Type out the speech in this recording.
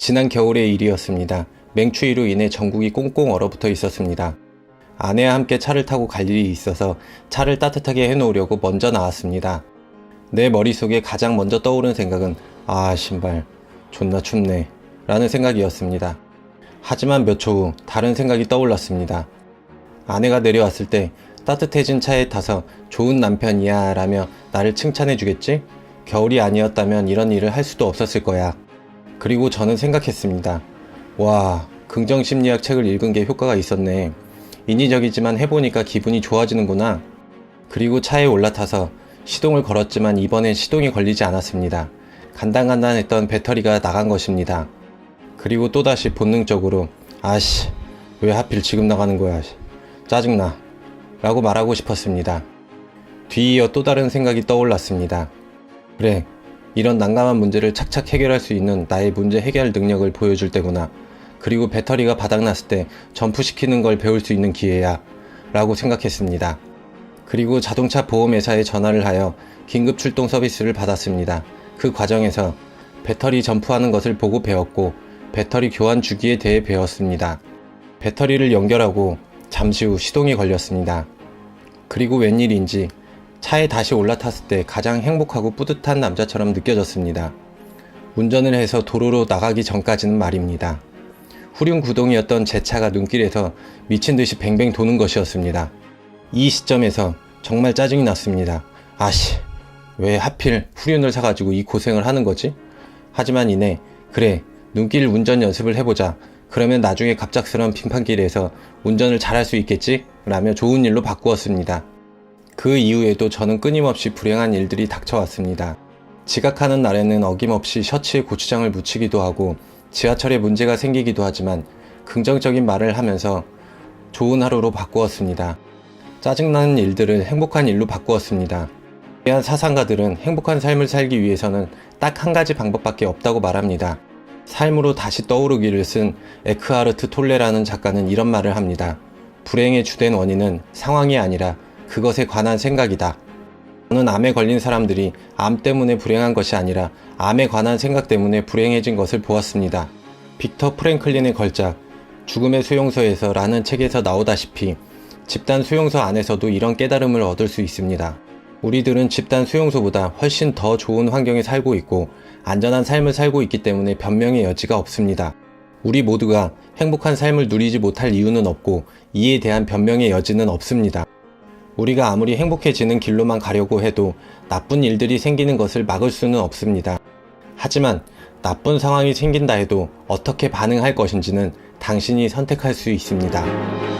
지난 겨울의 일이었습니다. 맹추위로 인해 전국이 꽁꽁 얼어붙어 있었습니다. 아내와 함께 차를 타고 갈 일이 있어서 차를 따뜻하게 해놓으려고 먼저 나왔습니다. 내 머릿속에 가장 먼저 떠오른 생각은 아 신발 존나 춥네 라는 생각이었습니다. 하지만 몇 초 후 다른 생각이 떠올랐습니다. 아내가 내려왔을 때 따뜻해진 차에 타서 좋은 남편이야 라며 나를 칭찬해 주겠지? 겨울이 아니었다면 이런 일을 할 수도 없었을 거야. 그리고 저는 생각했습니다. 와, 긍정 심리학 책을 읽은 게 효과가 있었네. 인위적이지만 해보니까 기분이 좋아지는구나. 그리고 차에 올라타서 시동을 걸었지만 이번엔 시동이 걸리지 않았습니다. 간단간단했던 배터리가 나간 것입니다. 그리고 또다시 본능적으로 아씨 왜 하필 지금 나가는 거야 씨. 짜증나 라고 말하고 싶었습니다. 뒤이어 또 다른 생각이 떠올랐습니다. 그래 이런 난감한 문제를 착착 해결할 수 있는 나의 문제 해결 능력을 보여줄 때구나. 그리고 배터리가 바닥났을 때 점프시키는 걸 배울 수 있는 기회야. 라고 생각했습니다. 그리고 자동차 보험회사에 전화를 하여 긴급 출동 서비스를 받았습니다. 그 과정에서 배터리 점프하는 것을 보고 배웠고 배터리 교환 주기에 대해 배웠습니다. 배터리를 연결하고 잠시 후 시동이 걸렸습니다. 그리고 웬일인지 차에 다시 올라탔을 때 가장 행복하고 뿌듯한 남자처럼 느껴졌습니다. 운전을 해서 도로로 나가기 전까지는 말입니다. 후륜 구동이었던 제 차가 눈길에서 미친 듯이 뱅뱅 도는 것이었습니다. 이 시점에서 정말 짜증이 났습니다. 아씨, 왜 하필 후륜을 사가지고 이 고생을 하는 거지? 하지만 이내, 그래, 눈길 운전 연습을 해보자. 그러면 나중에 갑작스러운 빙판길에서 운전을 잘할 수 있겠지? 라며 좋은 일로 바꾸었습니다. 그 이후에도 저는 끊임없이 불행한 일들이 닥쳐왔습니다. 지각하는 날에는 어김없이 셔츠에 고추장을 묻히기도 하고 지하철에 문제가 생기기도 하지만 긍정적인 말을 하면서 좋은 하루로 바꾸었습니다. 짜증나는 일들을 행복한 일로 바꾸었습니다. 위대한 사상가들은 행복한 삶을 살기 위해서는 딱 한 가지 방법밖에 없다고 말합니다. 삶으로 다시 떠오르기를 쓴 에크하르트 톨레라는 작가는 이런 말을 합니다. 불행의 주된 원인은 상황이 아니라 그것에 관한 생각이다. 저는 암에 걸린 사람들이 암 때문에 불행한 것이 아니라 암에 관한 생각 때문에 불행해진 것을 보았습니다. 빅터 프랭클린의 걸작 죽음의 수용소에서 라는 책에서 나오다시피 집단 수용소 안에서도 이런 깨달음을 얻을 수 있습니다. 우리들은 집단 수용소보다 훨씬 더 좋은 환경에 살고 있고 안전한 삶을 살고 있기 때문에 변명의 여지가 없습니다. 우리 모두가 행복한 삶을 누리지 못할 이유는 없고 이에 대한 변명의 여지는 없습니다. 우리가 아무리 행복해지는 길로만 가려고 해도 나쁜 일들이 생기는 것을 막을 수는 없습니다. 하지만 나쁜 상황이 생긴다 해도 어떻게 반응할 것인지는 당신이 선택할 수 있습니다.